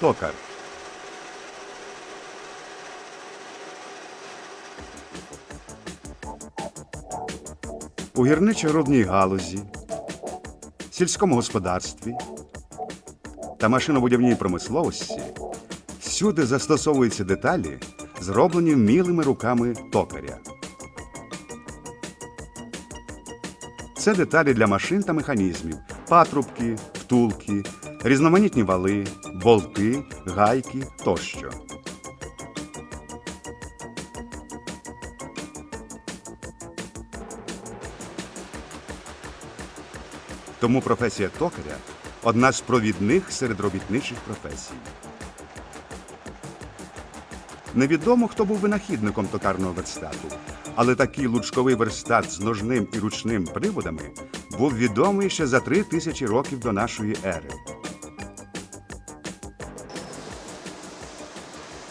Токар. У гірничо-рудній галузі, сільському господарстві та машинобудівній промисловості всюди застосовуються деталі, зроблені вмілими руками токаря. Це деталі для машин та механізмів, патрубки, втулки, різноманітні вали, болти, гайки тощо. Тому професія токаря одна з провідних серед робітничих професій. Невідомо, хто був винахідником токарного верстату, але такий лучковий верстат з ножним і ручним приводами був відомий ще за три тисячі років до нашої ери.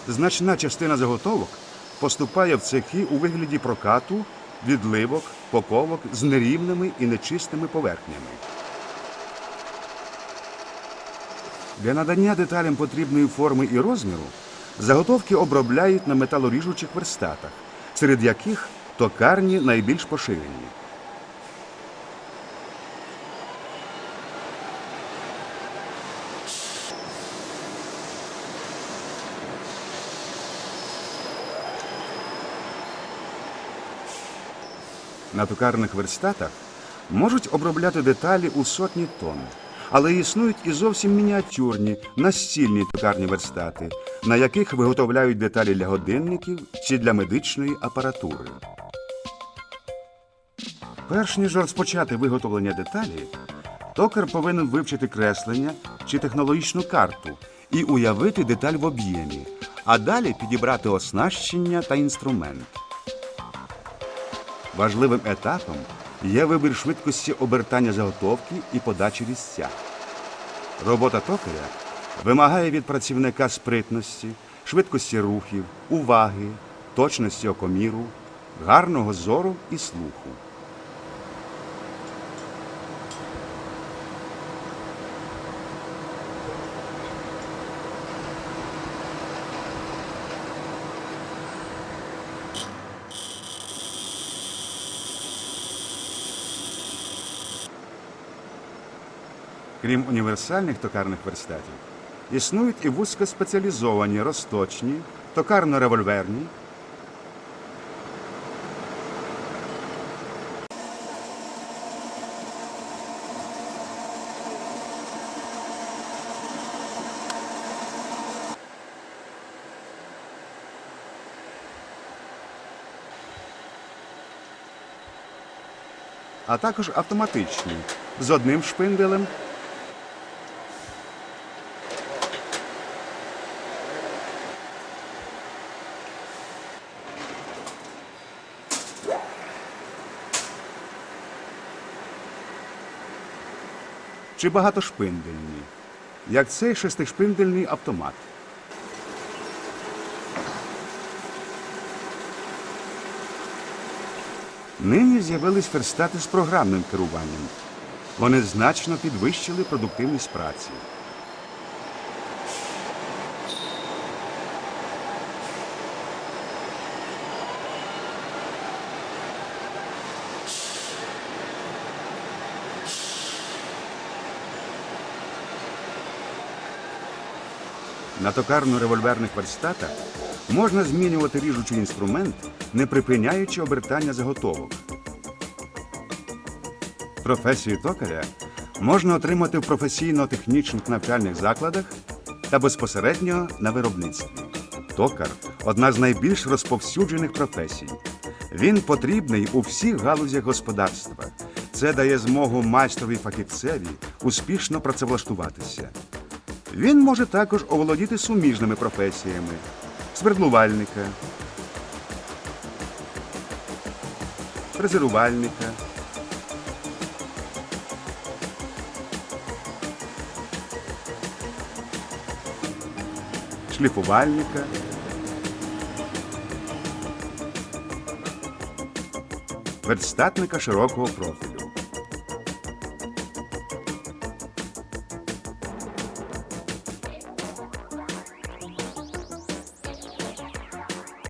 Значна частина заготовок поступає в цехи у вигляді прокату, відливок, поковок з нерівними і нечистими поверхнями. Для надання деталям потрібної форми і розміру заготовки обробляють на металоріжучих верстатах, серед яких токарні найбільш поширені. На токарних верстатах можуть обробляти деталі у сотні тонн, але існують і зовсім мініатюрні настільні токарні верстати, на яких виготовляють деталі для годинників чи для медичної апаратури. Перш ніж розпочати виготовлення деталі, токар повинен вивчити креслення чи технологічну карту і уявити деталь в об'ємі, а далі підібрати оснащення та інструмент. Важливим етапом є вибір швидкості обертання заготовки і подачі різця. Робота токаря вимагає від працівника спритності, швидкості рухів, уваги, точності окоміру, гарного зору і слуху. Крім універсальних токарних верстатів, існують і вузькоспеціалізовані розточні, токарно-револьверні, а також автоматичні з одним шпинделем чи багатошпиндельні, як цей шестишпиндельний автомат. Нині з'явились верстати з програмним керуванням. Вони значно підвищили продуктивність праці. На токарно-револьверних верстатах можна змінювати ріжучий інструмент, не припиняючи обертання заготовок. Професію токаря можна отримати в професійно-технічних навчальних закладах та безпосередньо на виробництві. Токар одна з найбільш розповсюджених професій. Він потрібний у всіх галузях господарства. Це дає змогу майстрові фахівцеві успішно працевлаштуватися. Він може також оволодіти суміжними професіями. Свердлувальника, фрезерувальника, шліфувальника, верстатника широкого профілю.